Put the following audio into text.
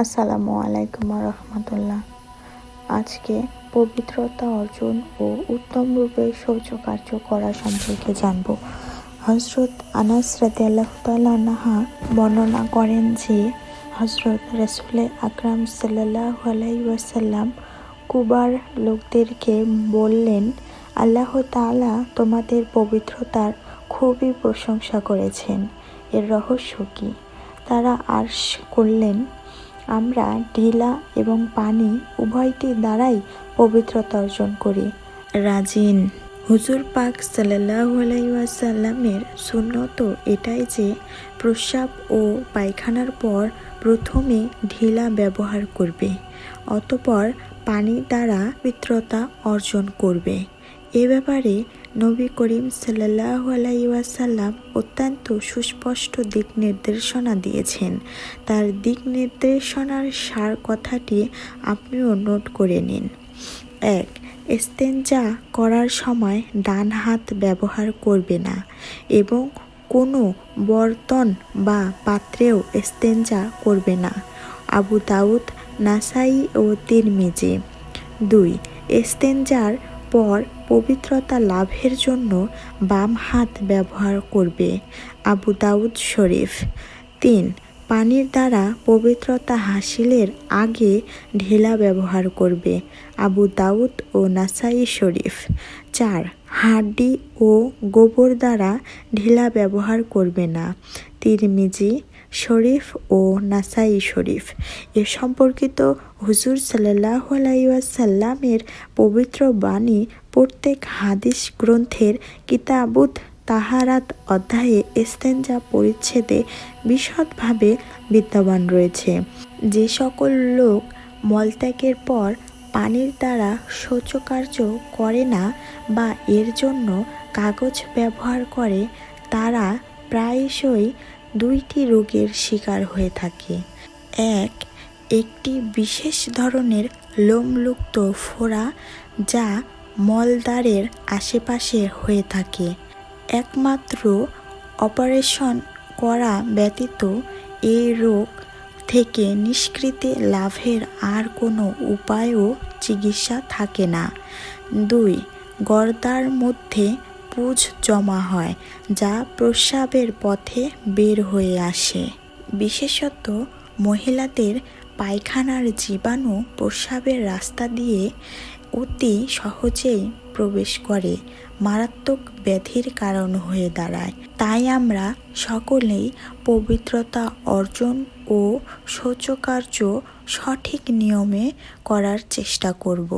আসসালামু আলাইকুম রহমতুল্লাহ আজকে পবিত্রতা অর্জন ও উত্তম রূপে শৌচকার্য করা সম্পর্কে জানব। হজরত আনাস তাল্লাহা বর্ণনা করেন যে হজরত রসুলে আকরাম সাল্লাহ আলাইসাল্লাম কুবার লোকদেরকে বললেন, আল্লাহ তাআলা তোমাদের পবিত্রতার খুবই প্রশংসা করেছেন। এর রহস্য কী? তারা আর্শ করলেন আমরা ঢিলা এবং পানি উভয়টি দ্বারাই পবিত্রতা অর্জন করি। রাজিন। হুজুর পাক সাল্লাহু আলাইসাল্লামের সুন্নত এটাই যে, প্রস্রাব ও পায়খানার পর প্রথমে ঢিলা ব্যবহার করবে, অতপর পানি দ্বারা পবিত্রতা অর্জন করবে। এ ব্যাপারে নবী করিম সাল্লাহ আলাইসাল্লাম অত্যন্ত সুস্পষ্ট দিক নির্দেশনা দিয়েছেন। তার দিক নির্দেশনার সার কথাটি আপনিও নোট করে নিন। এক এস্তেঞ্জা করার সময় ডান হাত ব্যবহার করবে না এবং কোনো বর্তন বা পাত্রেও এস্তেঞ্জা করবে না। আবু দাউদ, নাসাই ও তিরমিজি। দুই এস্তেঞ্জার পর পবিত্রতা লাভের জন্য বাম হাত ব্যবহার করবে আবু দাউদ শরীফ। তিন, পানির দ্বারা পবিত্রতা হাসিলের আগে ঢেলা ব্যবহার করবে আবু দাউদ ও নাসাই শরীফ। চার, হাড্ডি ও গোবর দ্বারা ঢেলা ব্যবহার করবে না। তিরমিজি শরীফ ও নাসাই শরীফ। এ সম্পর্কিত হুজুর সাল্লাহ আলাইসাল্লামের পবিত্র বাণী প্রত্যেক হাদিস গ্রন্থের কিতাবুত তাহারাত অধ্যায়ে এস্তেঞ্জা পরিচ্ছেদে বিশদভাবে বিদ্যমান রয়েছে। যে সকল লোক মলত্যাগের পর পানির দ্বারা শৌচকার্য করে না বা এর জন্য কাগজ ব্যবহার করে, তারা প্রায়শই দুইটি রোগের শিকার হয়ে থাকে। এক, একটি বিশেষ ধরনের লোমলুপ্ত ফোড়া যা মলদ্বারের আশেপাশে হয়ে থাকে। একমাত্র অপারেশন করা ব্যতীত এই রোগ থেকে নিষ্কৃতি লাভের আর কোনো উপায়ও চিকিৎসা থাকে না। দুই, গর্দার মধ্যে পুজ জমা হয়, যা প্রস্রাবের পথে বের হয়ে আসে। বিশেষত মহিলাদের পায়খানার জীবাণু প্রস্রাবের রাস্তা দিয়ে অতি সহজেই প্রবেশ করে, মারাত্মক ব্যাধির কারণ হয়ে দাঁড়ায়। তাই আমরা সকলেই পবিত্রতা অর্জন ও শৌচকার্য সঠিক নিয়মে করার চেষ্টা করব।